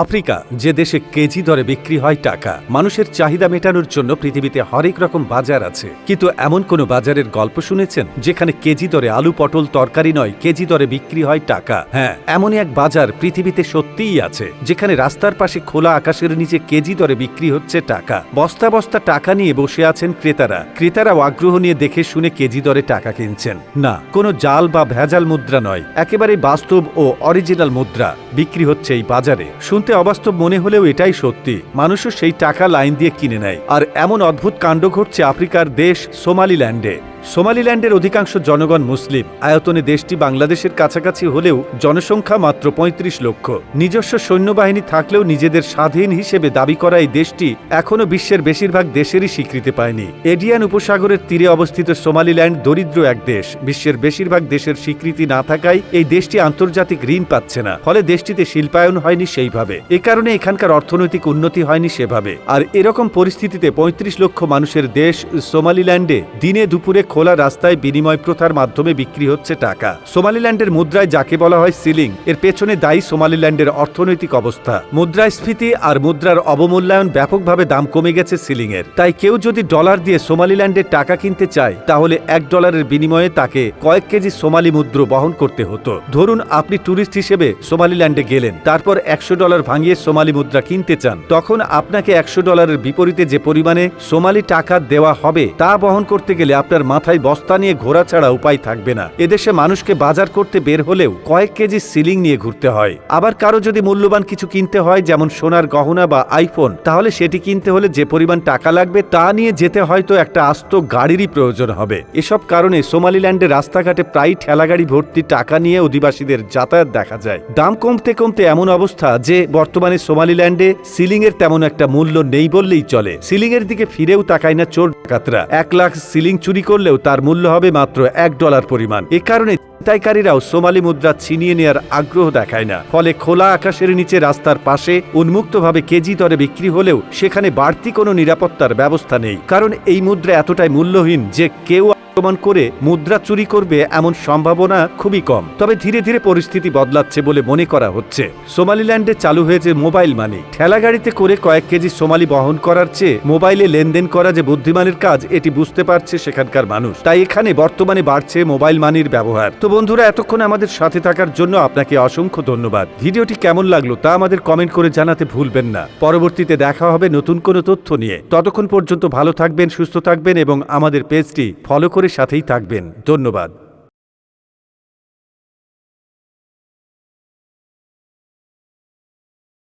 Africa, যে দেশে KG দরে বিক্রি হয় টাকা, মানুষের চাহিদা মেটানোর জন্য পৃথিবীতে হরেক রকম বাজার আছে। কিন্তু এমন কোনো বাজারের গল্প শুনেছেন, যেখানে কেজি দরে আলু পটল তরকারি নয়, কেজি দরে বিক্রি হয় টাকা? হ্যাঁ এমনই এক বাজার পৃথিবীতে সত্যিই আছে, যেখানে রাস্তার পাশে খোলা আকাশের নিচে কেজি দরে বিক্রি হচ্ছে টাকা। বস্তা বস্তা টাকা নিয়ে বসে আছেন ক্রেতারা। ক্রেতারাও আগ্রহ নিয়ে দেখে শুনে কেজি দরে টাকা কিনছেন। না, কোনো জাল বা ভেজাল মুদ্রা নয়, একেবারে বাস্তব ও অরিজিনাল মুদ্রা বিক্রি হচ্ছে এই বাজারে। শুনতে অবাস্তব মনে হলেও এটাই সত্যি। মানুষও সেই টাকা লাইন দিয়ে কিনে নেয়। আর এমন অদ্ভুত কাণ্ড ঘটছে আফ্রিকার দেশ সোমালিল্যান্ডে। সোমালিল্যান্ডের অধিকাংশ জনগণ মুসলিম। আয়তনে দেশটি বাংলাদেশের কাছাকাছি হলেও জনসংখ্যা মাত্র ৩৫ লক্ষ। নিজস্ব সৈন্যবাহিনী থাকলেও নিজেদের স্বাধীন হিসেবে দাবি করা এই দেশটি এখনও বিশ্বের বেশিরভাগ দেশেরই স্বীকৃতি পায়নি। এডিয়ান উপসাগরের তীরে অবস্থিত সোমালিল্যান্ড দরিদ্র এক দেশ। বিশ্বের বেশিরভাগ দেশের স্বীকৃতি না থাকায় এই দেশটি আন্তর্জাতিক ঋণ পাচ্ছে না। ফলে দেশটিতে শিল্পায়ন হয়নি সেইভাবে। এ কারণে এখানকার অর্থনৈতিক উন্নতি হয়নি সেভাবে। আর এরকম পরিস্থিতিতে ৩৫ লক্ষ মানুষের দেশ সোমালিল্যান্ডে দিনে দুপুরে খোলা রাস্তায় বিনিময় প্রথার মাধ্যমে বিক্রি হচ্ছে টাকা। সোমালিল্যান্ডের মুদ্রায় যাকে বলা হয় সিলিং, এর পেছনে দায়ী সোমালিল্যান্ডের অর্থনৈতিক অবস্থা। মুদ্রাস্ফীতি আর মুদ্রার অবমূল্যায়ন ব্যাপকভাবে দাম কমে গেছে সিলিং এর তাই কেউ যদি ডলার দিয়ে সোমালিল্যান্ডের টাকা কিনতে চায়, তাহলে এক ডলারের বিনিময়ে তাকে কয়েক কেজি সোমালি মুদ্র বহন করতে হতো। ধরুন আপনি ট্যুরিস্ট হিসেবে সোমালিল্যান্ডে গেলেন, তারপর একশো ডলার ভাঙিয়ে সোমালি মুদ্রা কিনতে চান। তখন আপনাকে একশো ডলারের বিপরীতে যে পরিমাণে সোমালি টাকা দেওয়া হবে, তা বহন করতে গেলে আপনার মাথায় বস্তা নিয়ে ঘোরা ছাড়া উপায় থাকবে না। এদেশে মানুষকে বাজার করতে বের হলেও কয়েক কেজি সিলিং নিয়ে ঘুরতে হয়। আবার কারও যদি মূল্যবান কিছু কিনতে হয়, যেমন সোনার গহনা বা আইফোন তাহলে সেটি কিনতে হলে যে পরিমাণ টাকা লাগবে তা নিয়ে যেতে হয়তো একটা আস্ত গাড়িরই প্রয়োজন হবে। এসব কারণে সোমালিল্যান্ডের রাস্তাঘাটে প্রায় ঠেলাগাড়ি ভর্তি টাকা নিয়ে অধিবাসীদের যাতায়াত দেখা যায়। দাম কমতে কমতে এমন অবস্থা যে, বর্তমানে সোমালিল্যান্ডে সিলিং এর তেমন একটা মূল্য নেই বললেই চলে। সিলিং এর দিকে ফিরেও তাকায় না চোর ডাকাতরা। এক লাখ সিলিং চুরি করলেও তার মূল্য হবে মাত্র এক ডলার পরিমাণ। এ কারণে ছিনতাইকারীরাও সোমালি মুদ্রা ছিনিয়ে নেওয়ার আগ্রহ দেখায় না। ফলে খোলা আকাশের নিচে রাস্তার পাশে উন্মুক্তভাবে কেজি দরে বিক্রি হলেও সেখানে বাড়তি কোনো নিরাপত্তার ব্যবস্থা নেই। কারণ এই মুদ্রা এতটাই মূল্যহীন যে কেউ আক্রমণ করে মুদ্রা চুরি করবে এমন সম্ভাবনা খুবই কম। তবে ধীরে ধীরে পরিস্থিতি বদলাচ্ছে বলে মনে করা হচ্ছে। সোমালিল্যান্ডে চালু হয়েছে মোবাইল মানি। ঠেলাগাড়িতে করে কয়েক কেজি সোমালি বহন করার চেয়ে মোবাইলে লেনদেন করা যে বুদ্ধিমানের কাজ, এটি বুঝতে পারছে সেখানকার মানুষ। তাই এখানে বর্তমানে বাড়ছে মোবাইল মানির ব্যবহার। তো বন্ধুরা, এতক্ষণ আমাদের সাথে থাকার জন্য আপনাকে অসংখ্য ধন্যবাদ। ভিডিওটি কেমন লাগল তা আমাদের কমেন্ট করে জানাতে ভুলবেন না। পরবর্তীতে দেখা হবে নতুন কোনো তথ্য নিয়ে। ততক্ষণ পর্যন্ত ভালো থাকবেন, সুস্থ থাকবেন এবং আমাদের পেজটি ফলো করে সাথেই থাকবেন। ধন্যবাদ।